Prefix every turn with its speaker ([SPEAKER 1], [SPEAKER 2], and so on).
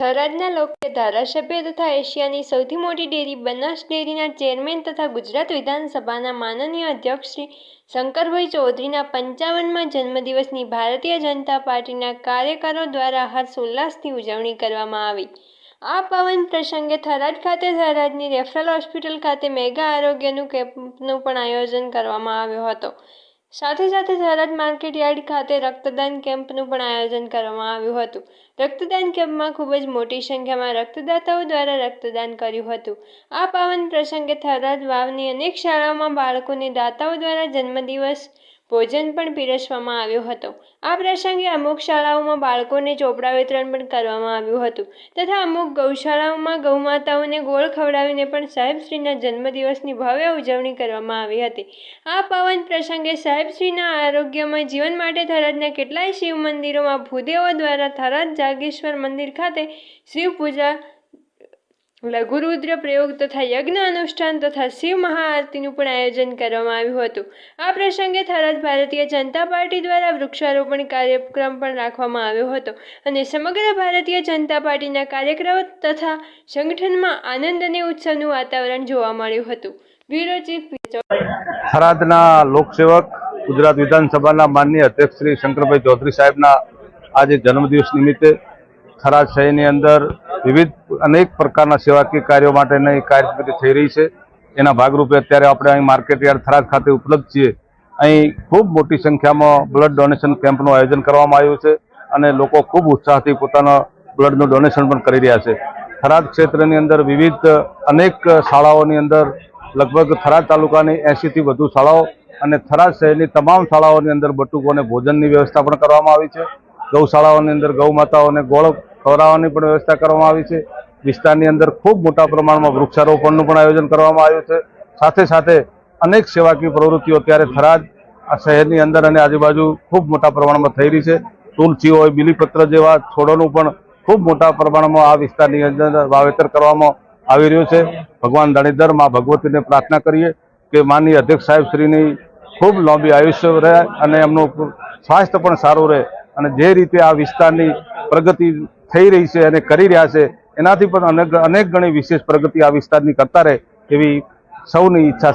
[SPEAKER 1] થરાદના લોકપ્રિય ધારાસભ્ય તથા એશિયાની સૌથી મોટી ડેરી બનાસ ડેરીના ચેરમેન તથા ગુજરાત વિધાનસભાના માનનીય અધ્યક્ષ શ્રી શંકરભાઈ ચૌધરીના પંચાવનમાં જન્મદિવસની ભારતીય જનતા પાર્ટીના કાર્યકરો દ્વારા હર્ષોલ્લાસથી ઉજવણી કરવામાં આવી. આ પાવન પ્રસંગે થરાદ ખાતે થરાદની રેફરલ હોસ્પિટલ ખાતે મેગા આરોગ્યનું કેમ્પનું પણ આયોજન કરવામાં આવ્યો હતો. સાથે સાથે થરાદ માર્કેટ યાર્ડ ખાતે રક્તદાન કેમ્પનું પણ આયોજન કરવામાં આવ્યું હતું. રક્તદાન કેમ્પમાં ખૂબ જ મોટી સંખ્યામાં રક્તદાતાઓ દ્વારા રક્તદાન કર્યું હતું. આ પાવન પ્રસંગે થરાદ વાવની અનેક શાળાઓમાં બાળકોને દાતાઓ દ્વારા જન્મદિવસ ભોજન પણ પીરસવામાં આવ્યો હતો. આ પ્રસંગે અમુક શાળાઓમાં બાળકોને ચોપડા વિતરણ પણ કરવામાં આવ્યું હતું તથા અમુક ગૌશાળાઓમાં ગૌમાતાઓને ગોળ ખવડાવીને પણ સાહેબશ્રીના જન્મદિવસની ભવ્ય ઉજવણી કરવામાં આવી હતી. આ પાવન પ્રસંગે સાહેબશ્રીના આરોગ્યમય જીવન માટે થરાદના કેટલાય શિવ મંદિરોમાં ભૂદેવો દ્વારા થરાદ જાગેશ્વર મંદિર ખાતે શિવ પૂજા લઘુરુદ્ર પ્રયોગ તથા યજ્ઞ અનુષ્ઠાન તથા શિવ મહાઆરતીનું પણ આયોજન કરવામાં આવ્યું હતું. આ પ્રસંગે થરાદ ભારતીય જનતા પાર્ટી દ્વારા વૃક્ષારોપણ કાર્યક્રમ પણ રાખવામાં આવ્યો હતો અને સમગ્ર ભારતીય જનતા પાર્ટીના કાર્યક્રમો તથા સંગઠનમાં આનંદ અને ઉત્સવનું વાતાવરણ જોવા મળ્યું હતું. બ્યુરો ચીફ
[SPEAKER 2] થરાદના લોકસેવક, ગુજરાત વિધાનસભાના માનનીય અધ્યક્ષ શ્રી શંકરભાઈ ચૌધરી સાહેબના આજે જન્મદિવસ નિમિત્તે થરાદ શહેરની અંદર વિવિધ અનેક પ્રકારના સેવાકીય કાર્યો માટેની કાર્યસમિતિ થઈ રહી છે. એના ભાગરૂપે અત્યારે આપણે અહીં માર્કેટ યાર્ડ થરાદ ખાતે ઉપલબ્ધ છીએ. અહીં ખૂબ મોટી સંખ્યામાં બ્લડ ડોનેશન કેમ્પનું આયોજન કરવામાં આવ્યું છે અને લોકો ખૂબ ઉત્સાહથી પોતાના બ્લડનું ડોનેશન પણ કરી રહ્યા છે. થરાદ ક્ષેત્રની અંદર વિવિધ અનેક શાળાઓની અંદર લગભગ થરાદ તાલુકાની એંશીથી વધુ શાળાઓ અને થરાદ શહેરની તમામ શાળાઓની અંદર બટુકોને ભોજનની વ્યવસ્થા પણ કરવામાં આવી છે. ગૌશાળાઓની અંદર ગૌ માતાઓને ગોળ ખવડાવવાની પણ વ્યવસ્થા કરવામાં આવી છે. વિસ્તારની અંદર ખૂબ મોટા પ્રમાણમાં વૃક્ષારોપણનું પણ આયોજન કરવામાં આવ્યું છે. સાથે સાથે અનેક સેવાકીય પ્રવૃત્તિઓ અત્યારે થરાદ, આ શહેરની અંદર અને આજુબાજુ ખૂબ મોટા પ્રમાણમાં થઈ રહી છે. તુલસી હોય બીલીપત્ર જેવા છોડોનું પણ ખૂબ મોટા પ્રમાણમાં આ વિસ્તારની અંદર વાવેતર કરવામાં આવી રહ્યું છે. ભગવાન ધણીધરમાં ભગવતીને પ્રાર્થના કરીએ કે માનની અધ્યક્ષ સાહેબ શ્રીની ખૂબ લાંબી આયુષ્ય રહે અને એમનું સ્વાસ્થ્ય પણ સારું રહે અને જે રીતે આ વિસ્તારની પ્રગતિ થઈ રહી છે અને કરી રહ્યા છે, એનાથી પણ અનેક અનેક ગણી વિશેષ પ્રગતિ આ વિસ્તારની કરતા રહે એવી સૌની ઈચ્છા